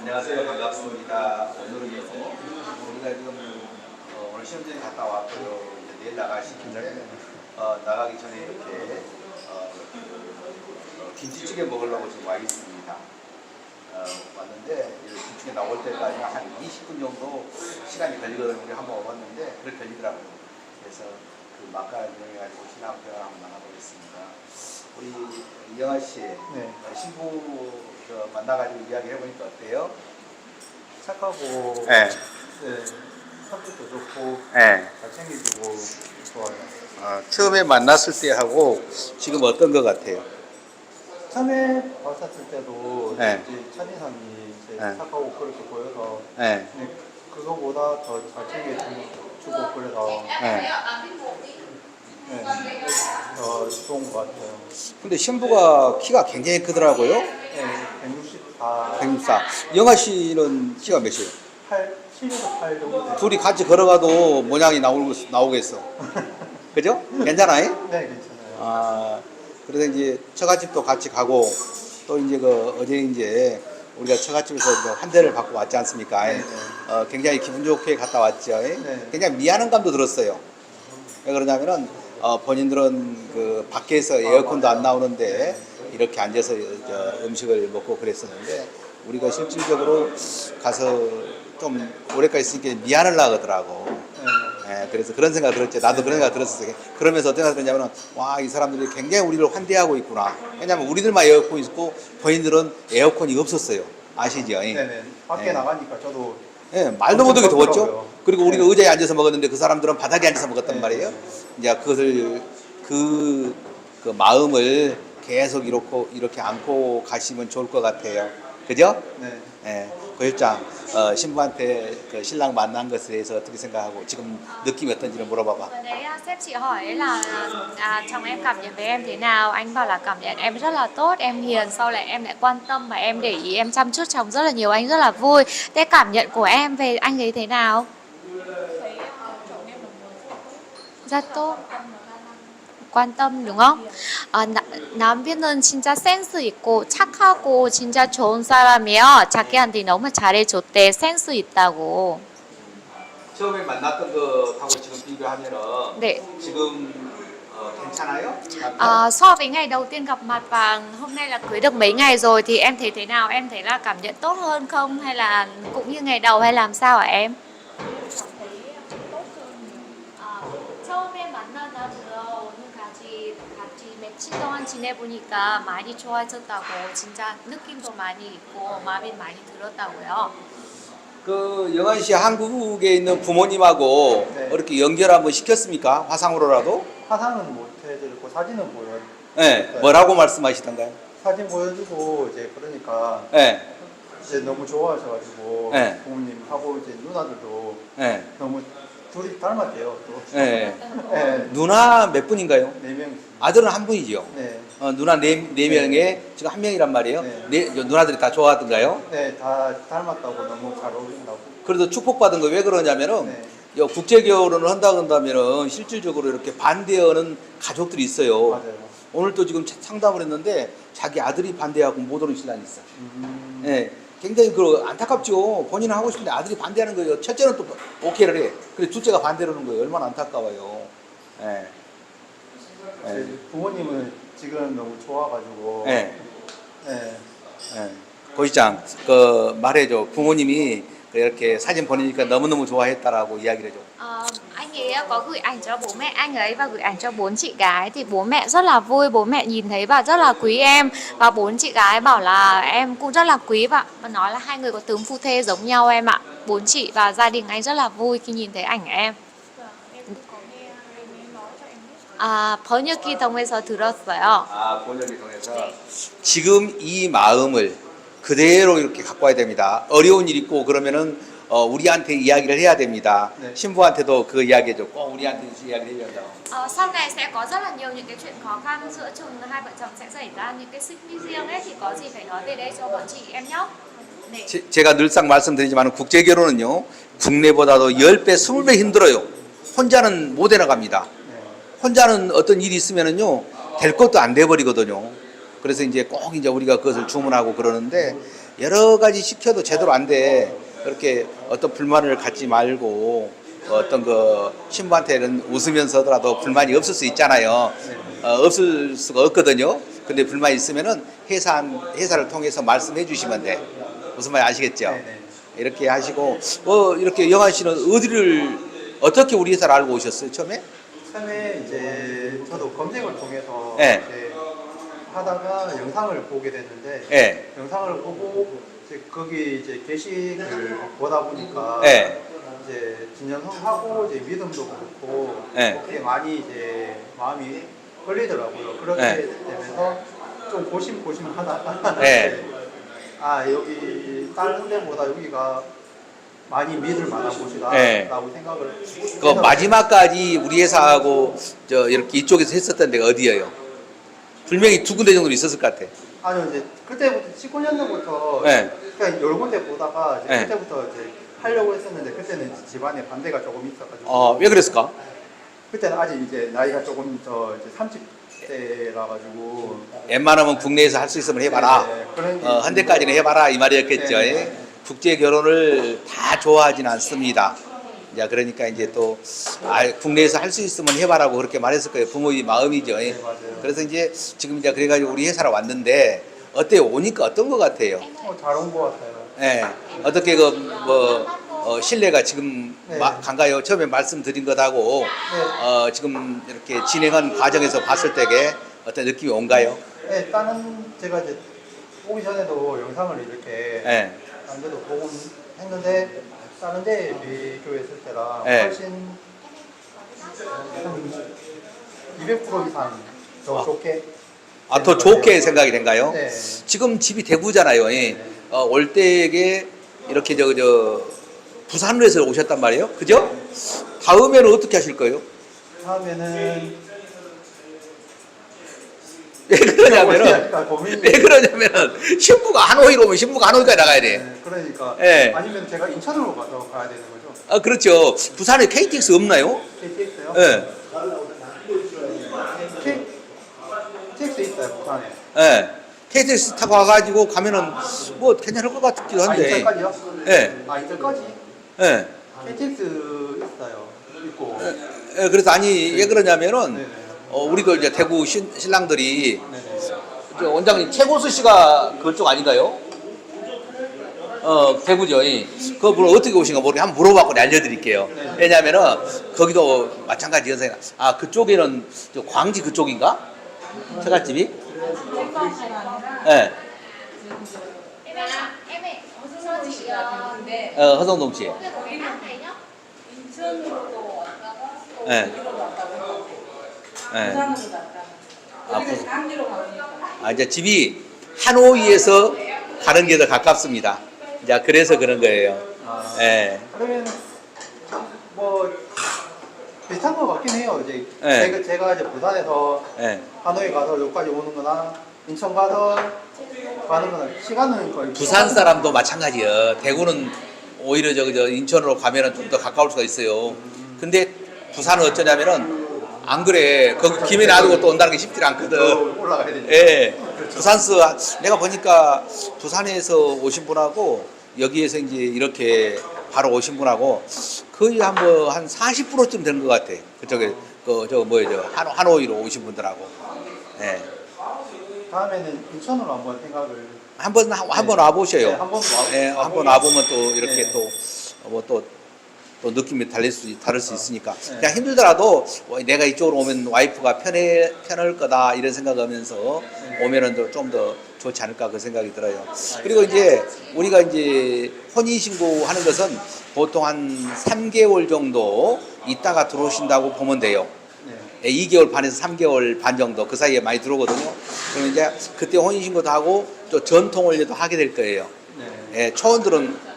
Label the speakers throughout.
Speaker 1: 안녕하세요. 반갑습니다. 오늘은요, 우리가 지금 어, 오늘 시험장에 갔다 왔고요. 이제 내일 나가시는데 어, 나가기 전에 이렇게 어, 어, 김치찌개 먹으려고 지금 와 있습니다. 어, 왔는데 이 김치찌개 나올 때까지 한 20분 정도 시간이 걸리거든요. 우리 한번 와봤는데 그렇게 걸리더라고요. 그래서 그 막간을 이용해가지고 신학교를 한번 나가보겠습니다. 우리 이영아 씨,
Speaker 2: 네.
Speaker 1: 어, 신부 저 만나가지고 이야기 해보니까 어때요?
Speaker 2: 착하고
Speaker 1: 네.
Speaker 2: 네, 성격도 좋고
Speaker 1: 네.
Speaker 2: 잘 챙겨주고 좋아요.
Speaker 1: 어, 처음에 만났을 때 하고 지금 어떤 것 같아요?
Speaker 2: 처음에 봤었을 때도
Speaker 1: 네.
Speaker 2: 이제 이제
Speaker 1: 네.
Speaker 2: 착하고 그렇게 보여서
Speaker 1: 네.
Speaker 2: 근데 그거보다 더 잘 챙겨주고 그래서
Speaker 1: 네.
Speaker 2: 네, 더 좋은 것 같아요.
Speaker 1: 근데 신부가 키가 굉장히 크더라고요.
Speaker 2: 네, 164,
Speaker 1: 164. 영아 씨는 키가 몇이에요?
Speaker 2: 8, 7에서 8 정도 돼요.
Speaker 1: 둘이 같이 걸어가도 모양이 나오고, 나오겠어. 그죠? 괜찮아요?
Speaker 2: 네, 괜찮아요.
Speaker 1: 아, 그래서 이제 처갓집도 같이 가고 또 이제 그 어제 이제 우리가 처갓집에서 이제 환대를 받고 왔지 않습니까?
Speaker 2: 네, 네.
Speaker 1: 어, 굉장히 기분 좋게 갔다 왔죠.
Speaker 2: 네.
Speaker 1: 굉장히 미안한 감도 들었어요. 왜 그러냐면은 어, 본인들은 그 밖에서 에어컨도 안 나오는데 이렇게 앉아서 저 음식을 먹고 그랬었는데 우리가 실질적으로 가서 좀 오래까지 있으니까 미안을 하더라고.
Speaker 2: 네,
Speaker 1: 예, 그래서 그런 생각 들었죠. 나도 그런 생각 들었어요. 그러면서 어떤 생각 들었냐면은, 와, 이 사람들이 굉장히 우리를 환대하고 있구나. 왜냐면 우리들만 에어컨이 있고, 본인들은 에어컨이 없었어요. 아시죠? 예.
Speaker 2: 네, 네. 밖에
Speaker 1: 네.
Speaker 2: 나가니까 저도
Speaker 1: 예, 말도 못하게 더웠죠. 그리고 우리가
Speaker 2: 네.
Speaker 1: 의자에 앉아서 먹었는데 그 사람들은 바닥에 앉아서 먹었단
Speaker 2: 네.
Speaker 1: 말이에요. 이제 그것을, 그, 그 마음을 계속 이렇게, 이렇게 안고 가시면 좋을 것 같아요. 그죠?
Speaker 2: 네.
Speaker 1: 예, 고실장 어, 신부한테 그 신랑 만난 것에 대해서 어떻게 생각하고 지금 느낌이 어떤지를 물어봐봐.
Speaker 3: Vừa nãy à, sếp chị hỏi là à, chồng em cảm nhận về em thế nào Anh bảo là cảm nhận em rất là tốt Em hiền sau lại em lại quan tâm Và em để ý em chăm chút chồng rất là nhiều Anh rất là vui Thế cảm nhận của em về anh ấy thế nào? Rất tốt quan tâm đúng không? 아, 나, 남편은 진짜 센스 있고 착하고 진짜 좋은 사람이요. 자기한테 너무 잘해줬대. 센스 있다고.
Speaker 1: 처음에 만났던 것하고 지금 비교하면은
Speaker 3: 네.
Speaker 1: 지금 어, 괜찮아요?
Speaker 3: À, so với ngày đầu tiên gặp mặt và hôm nay là cưới được mấy ngày rồi thì em thấy thế nào? Em thấy là cảm nhận tốt hơn không hay là cũng như ngày đầu hay làm sao hả em? 며칠 동안 지내보니까 많이 좋아졌다고 진짜 느낌도 많이 있고 마음이 많이 들었다고요.
Speaker 1: 그 영환 씨 한국에 있는 부모님하고
Speaker 2: 네.
Speaker 1: 이렇게 연결 한번 시켰습니까? 화상으로라도?
Speaker 2: 화상은 못 해드리고 사진은 보여
Speaker 1: 네. 뭐라고 말씀하시던가요?
Speaker 2: 사진 보여주고 이제 그러니까
Speaker 1: 네.
Speaker 2: 이제 너무 좋아하셔가지고
Speaker 1: 네.
Speaker 2: 부모님하고 이제 누나들도
Speaker 1: 네.
Speaker 2: 너무 둘이 닮았대요 또.
Speaker 1: 네.
Speaker 2: 네.
Speaker 1: 누나 몇 분인가요?
Speaker 2: 네명 있습니다.
Speaker 1: 아들은 한 분이죠.
Speaker 2: 네.
Speaker 1: 어, 누나 네, 네 명에 지금 한 명이란 말이에요.
Speaker 2: 네.
Speaker 1: 네, 누나들이 다 좋아하던가요?
Speaker 2: 네, 다 닮았다고 너무 잘 어울린다고.
Speaker 1: 그래도 축복받은 거 왜 그러냐면은
Speaker 2: 네.
Speaker 1: 요 국제 결혼을 한다 그런다면은 실질적으로 이렇게 반대하는 가족들이 있어요.
Speaker 2: 맞아요.
Speaker 1: 오늘 또 지금 상담을 했는데 자기 아들이 반대하고 못 오는 신랑이 있어.
Speaker 2: 음.
Speaker 1: 예. 굉장히 그 안타깝죠. 본인은 하고 싶은데 아들이 반대하는 거예요. 첫째는 또 오케이를 해. 근데 둘째가 반대를 하는 거예요. 얼마나 안타까워요. 예. 예.
Speaker 2: 부모님은 지금 너무 좋아가지고.
Speaker 1: 예.
Speaker 2: 네.
Speaker 1: 예. 고시장 그 말해줘. 부모님이 이렇게 사진 보내니까 너무너무 좋아했다라고 이야기를 해줘.
Speaker 3: Anh ấy có gửi ảnh cho bố mẹ anh ấy và gửi ảnh cho bốn chị gái thì bố mẹ rất là vui bố mẹ nhìn thấy và rất là quý em và bốn chị gái bảo là em cũng rất là quý và và nói là hai người có tướng phu thê giống nhau em ạ bốn chị và gia đình anh rất là vui khi nhìn thấy ảnh em 아 번역기 통해서 들었어요.
Speaker 1: 아, 번역을 통해서 지금 이 마음을 그대로 이렇게 갖고 와야 됩니다. 어려운 일 있고 그러면은 어, 우리한테 이야기를 해야 됩니다.
Speaker 2: 네.
Speaker 1: 신부한테도 그 이야기 해줘. 꼭 우리한테 이야기를 해야 된다.
Speaker 3: Ờ, sau này sẽ có rất là nhiều những cái chuyện khó khăn giữa chồng hai vợ chồng sẽ xảy ra những cái sinh riêng ấy thì có gì phải nói về đây cho bọn chị em nhé. 네.
Speaker 1: 제, 제가 늘상 말씀드리지만 국제 결혼은요 국내보다도 10배, 20배 힘들어요. 혼자는 못 해나갑니다.
Speaker 2: 네.
Speaker 1: 혼자는 어떤 일이 있으면은요 될 것도 안 돼 버리거든요. 그래서 이제 꼭 이제 우리가 그것을 주문하고 그러는데 여러 가지 시켜도 제대로 안 돼. 그렇게 어떤 불만을 갖지 말고 어떤 그 신부한테는 웃으면서라도 불만이 없을 수 있잖아요. 어, 없을 수가 없거든요. 근데 불만이 있으면은 회사 회사를 통해서 말씀해 주시면 돼. 무슨 말인지 아시겠죠?
Speaker 2: 네네.
Speaker 1: 이렇게 하시고 어 이렇게 영환 씨는 어디를 어떻게 우리 회사를 알고 오셨어요 처음에?
Speaker 2: 처음에 이제 저도 검색을 통해서
Speaker 1: 네.
Speaker 2: 하다가 영상을 보게 됐는데
Speaker 1: 예.
Speaker 2: 영상을 보고 이제 거기 이제 게시를 보다 보니까
Speaker 1: 예.
Speaker 2: 이제 진정성하고 이제 믿음도 그렇고
Speaker 1: 예.
Speaker 2: 그게 많이 이제 마음이 끌리더라고요. 그렇게
Speaker 1: 예.
Speaker 2: 되면서 좀 고심고심하다가
Speaker 1: 예.
Speaker 2: 아 여기 다른 데보다 여기가 많이 믿을 만한 곳이다라고
Speaker 1: 예.
Speaker 2: 생각을
Speaker 1: 그 마지막까지 우리 회사하고 저 이렇게 이쪽에서 했었던 데가 어디예요? 분명히 두 군데 정도 있었을 것 같아.
Speaker 2: 아니요 이제 그때부터 19년도부터
Speaker 1: 예.
Speaker 2: 그냥 여러 군데 보다가 이제
Speaker 1: 예.
Speaker 2: 그때부터 이제 하려고 했었는데 그때는 이제 집안에 반대가 조금 있어가지고
Speaker 1: 어, 왜 그랬을까?
Speaker 2: 그때는 아직 이제 나이가 조금 더 이제 30대라 가지고
Speaker 1: 웬만하면 국내에서 할 수 있으면 해봐라.
Speaker 2: 네, 그런 게
Speaker 1: 어, 한 대까지는 해봐라 이 말이었겠죠.
Speaker 2: 네,
Speaker 1: 예?
Speaker 2: 네.
Speaker 1: 국제 결혼을 다 좋아하진 않습니다. 이제 그러니까 이제 또 아, 국내에서 할 수 있으면 해봐라고 그렇게 말했을 거예요. 부모의 마음이죠. 예?
Speaker 2: 네.
Speaker 1: 그래서 이제 지금 이제 그래가지고 우리 회사로 왔는데 어때요? 오니까 어떤 것 같아요?
Speaker 2: 어, 잘온 것 같아요.
Speaker 1: 예. 어떻게 그뭐 어, 신뢰가 지금
Speaker 2: 네.
Speaker 1: 마- 간가요? 처음에 말씀드린 것하고
Speaker 2: 네.
Speaker 1: 어, 지금 이렇게 진행한 과정에서 봤을 때게 어떤 느낌이 온가요?
Speaker 2: 네, 다른 제가 이제 오기 전에도 영상을 이렇게
Speaker 1: 예.
Speaker 2: 다른 데도 보곤 했는데 다른 데 비교했을 때랑
Speaker 1: 네.
Speaker 2: 훨씬 한200% 이상 더
Speaker 1: 아.
Speaker 2: 좋게
Speaker 1: 아, 더 좋게 생각이 된가요?
Speaker 2: 네.
Speaker 1: 지금 집이 대구잖아요. 예. 어, 올 때에 이렇게 저, 저 부산으로 해서 오셨단 말이에요. 그죠? 다음에는 어떻게 하실 거예요?
Speaker 2: 다음에는
Speaker 1: 왜 그러냐면은
Speaker 2: 고민이
Speaker 1: 왜 그러냐면은 신부가 하노이로 오면 신부가 하노이까지 나가야 돼.
Speaker 2: 네, 그러니까
Speaker 1: 네.
Speaker 2: 아니면 제가 인천으로 가서 가야 되는 거죠.
Speaker 1: 아, 그렇죠. 부산에 KTX 없나요?
Speaker 2: KTX요?
Speaker 1: 예.
Speaker 2: KTX 있어요 부산에.
Speaker 1: 예. KTX 타고 와가지고 가면은 뭐 괜찮을 것 같기도
Speaker 2: 아
Speaker 1: 한데.
Speaker 2: 인천까지요?
Speaker 1: 예.
Speaker 2: 아 인천까지?
Speaker 1: 예.
Speaker 2: KTX 있어요. 있고.
Speaker 1: 예, 그래서 아니 왜 그러냐면은
Speaker 2: 네네.
Speaker 1: 어, 우리도 이제 대구 신, 신랑들이. 저 원장님 최고수 씨가 그쪽 아닌가요? 어 대구죠. 예. 그거 물 어떻게 오신가 모르게 한번 물어봤고 알려드릴게요.
Speaker 2: 네.
Speaker 1: 왜냐하면은 거기도 마찬가지 연세가 아 그쪽에는 저 광지 그쪽인가? 처갓집이? 예. 어, 허성동 씨.
Speaker 3: cái
Speaker 1: 네. 예.
Speaker 4: 부산으로 갔다가
Speaker 1: 아,
Speaker 4: 가니까
Speaker 1: 아, 이제 집이 하노이에서 가는 게 더 가깝습니다. 이제 그래서 그런 거예요.
Speaker 2: 아,
Speaker 1: 예.
Speaker 2: 그러면 뭐 비슷한 것 같긴 해요. 이제
Speaker 1: 네.
Speaker 2: 제가, 제가 이제 부산에서
Speaker 1: 예.
Speaker 2: 하노이 가서 여기까지 오는 거나 인천 가서 가는 거나 시간은 거의
Speaker 1: 부산 사람도 마찬가지예요. 대구는 오히려 저, 저 인천으로 가면은 좀 더 가까울 수가 있어요. 근데 부산은 어쩌냐면은 안 그래. 거기 김에 놔두고 또 온다는 게 쉽지 않거든.
Speaker 2: 또 올라가야 되니까.
Speaker 1: 예. 부산서 내가 보니까 부산에서 오신 분하고 여기에서 이제 이렇게 바로 오신 분하고 거의 한뭐한 40%쯤 되는 것 같아. 그쪽에 그 저 뭐예요, 저 하노, 하노이로 오신 분들하고. 예.
Speaker 2: 다음에는 인천으로 한번 생각을
Speaker 1: 한번 한번 와보셔요.
Speaker 2: 네, 한번 와-
Speaker 1: 예. 한번 와보면 또 이렇게
Speaker 2: 네.
Speaker 1: 또뭐또 또 느낌이 달릴 수 다를 수 있으니까
Speaker 2: 네.
Speaker 1: 그냥 힘들더라도 어, 내가 이쪽으로 오면 와이프가 편해 편할 거다 이런 생각하면서
Speaker 2: 네.
Speaker 1: 오면은 좀 더 좋지 않을까 그 생각이 들어요. 그리고 이제 우리가 이제 혼인 신고 하는 것은 보통 한 3개월 정도 있다가 들어오신다고 보면 돼요.
Speaker 2: 네.
Speaker 1: 예, 2개월 반에서 3개월 반 정도 그 사이에 많이 들어오거든요. 그러면 이제 그때 혼인신고도 하고 또 전통원례도 하게 될 거예요.
Speaker 2: 네.
Speaker 1: 예, 초원들은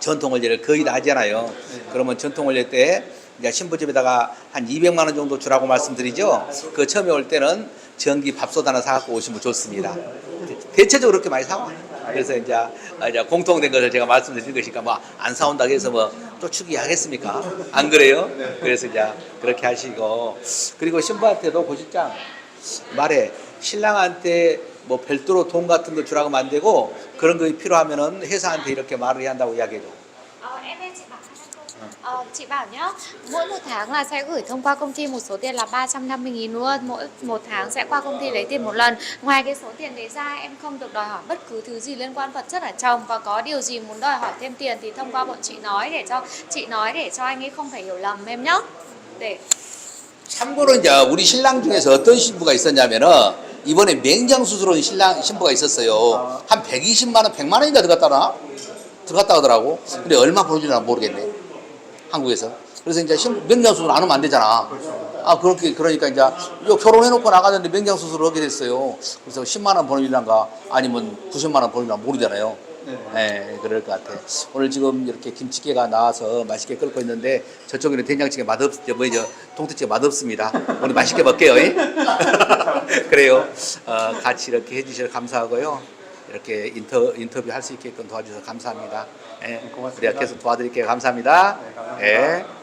Speaker 1: 전통원례를 거의 다 하잖아요.
Speaker 2: 네.
Speaker 1: 그러면 전통원례 때 이제 신부집에다가 한 200만 원 정도 주라고 말씀드리죠. 그 처음에 올 때는 전기 밥솥 하나 사갖고 오시면 좋습니다. 대체적으로 그렇게 많이 사와요. 그래서 이제, 아, 이제 공통된 것을 제가 말씀드린 것이니까 뭐 안 사온다고 해서 뭐 쫓추기 하겠습니까? 안 그래요? 그래서 이제 그렇게 하시고 그리고 신부한테도 고실장 말해 신랑한테
Speaker 5: 뭐 별도로 돈 같은 거 주라고 하면 안 되고 그런 거 필요하면은 회사한테 이렇게 말을 해야 한다고 이야기해줘.
Speaker 3: Ờ, em ơi chị bảo Ờ, chị bảo nhá mỗi một tháng là sẽ gửi thông qua công ty một số tiền là 350 nghìn luôn mỗi một tháng sẽ qua công ty lấy tiền một lần ngoài cái số tiền đấy ra em không được đòi hỏi bất cứ thứ gì liên quan vật chất ở chồng và có điều gì muốn đòi hỏi thêm tiền thì thông qua bọn chị nói để cho chị nói để cho anh ấy không phải hiểu lầm em nhá để
Speaker 1: 참고로 이제 우리 신랑 중에서 어떤 신부가 있었냐면은 이번에 맹장 수술한 신랑 신부가 있었어요. 한 120만 원, 100만 원인가 들어갔다나? 들어갔다 하더라고. 근데 얼마 벌어주나 모르겠네. 한국에서. 그래서 이제 신- 맹장 수술 안 하면 안 되잖아. 아 그렇게 그러니까 이제 요 결혼해놓고 나가는데 맹장 수술을 하게 됐어요. 그래서 10만 원 벌어주란가 아니면 90만 원 벌어주나 모르잖아요.
Speaker 2: 네.
Speaker 1: 예, 그럴 것 같아. 오늘 지금 이렇게 김치게가 나와서 맛있게 끓고 있는데 저쪽에는 된장찌개 맛없, 저 뭐죠, 동태찌개 맛없습니다. 오늘 맛있게 먹게요. 예? 그래요. 어, 같이 이렇게 해주셔서 감사하고요. 이렇게 인터 인터뷰 할 수 있게끔 도와주셔서 감사합니다. 예,
Speaker 2: 고맙습니다.
Speaker 1: 우리가 계속 도와드릴게요. 감사합니다.
Speaker 2: 네, 감사합니다.
Speaker 1: 예.